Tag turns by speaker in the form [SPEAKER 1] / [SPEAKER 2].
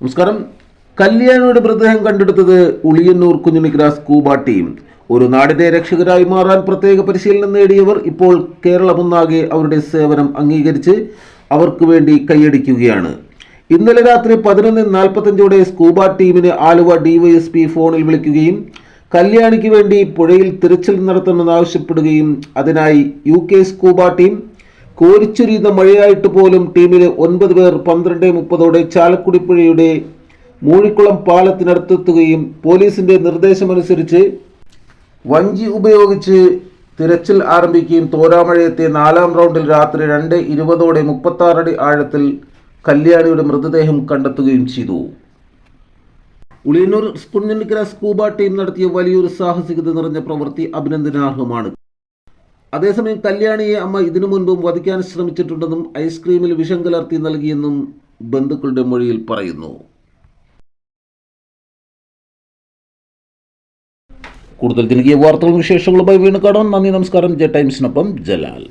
[SPEAKER 1] നമസ്കാരം. കല്യാണിയുടെ മൃതദേഹം കണ്ടെടുത്തത് ഉളിയന്നൂർ കുഞ്ഞുണിക്കര സ്കൂബ ടീം. ഒരു നാടിന്റെ രക്ഷകരായി മാറാൻ പ്രത്യേക പരിശീലനം നേടിയവർ ഇപ്പോൾ കേരളമൊന്നാകെ അവരുടെ സേവനം അംഗീകരിച്ച് അവർക്ക് വേണ്ടി കൈയടിക്കുകയാണ്. ഇന്നലെ രാത്രി പതിനൊന്ന് നാൽപ്പത്തഞ്ചോടെ സ്കൂബ ടീമിന് ആലുവ ഡിവൈഎസ്പി ഫോണിൽ വിളിക്കുകയും കല്യാണിക്ക് വേണ്ടി പുഴയിൽ തിരച്ചിൽ നടത്തണമെന്ന് ആവശ്യപ്പെടുകയും അതിനായി യു കെ സ്കൂബ ടീം കോരിച്ചൊരിയുന്ന മഴയായിട്ട് പോലും ടീമിലെ ഒൻപത് പേർ പന്ത്രണ്ട് മുപ്പതോടെ ചാലക്കുടി പുഴയുടെ മൂഴിക്കുളം പാലത്തിനടുത്തെത്തുകയും പോലീസിന്റെ നിർദ്ദേശമനുസരിച്ച് വഞ്ചി ഉപയോഗിച്ച് തിരച്ചിൽ ആരംഭിക്കുകയും തോരാമഴയെത്തിയ നാലാം റൗണ്ടിൽ രാത്രി രണ്ട് ഇരുപതോടെ മുപ്പത്താറടി ആഴത്തിൽ കല്യാണിയുടെ മൃതദേഹം കണ്ടെത്തുകയും ചെയ്തു. ഉളിയന്നൂർ കുഞ്ഞിക്കര സ്കൂബ ടീം നടത്തിയ വലിയൊരു സാഹസികത നിറഞ്ഞ പ്രവൃത്തി അഭിനന്ദനാർഹമാണ്. അതേസമയം കല്യാണിയെ അമ്മ ഇതിനു മുൻപും വധിക്കാൻ ശ്രമിച്ചിട്ടുണ്ടെന്നും ഐസ്ക്രീമിൽ വിഷം കലർത്തി നൽകിയെന്നും ബന്ധുക്കളുടെ മൊഴിയിൽ പറയുന്നു. കൂടുതൽ ജനകീയ വാർത്തകളും വിശേഷങ്ങളുമായി വീണ്ടും കാണാം നന്ദി നമസ്കാരം. ജെ ടൈംസിനൊപ്പം ജലാൽ.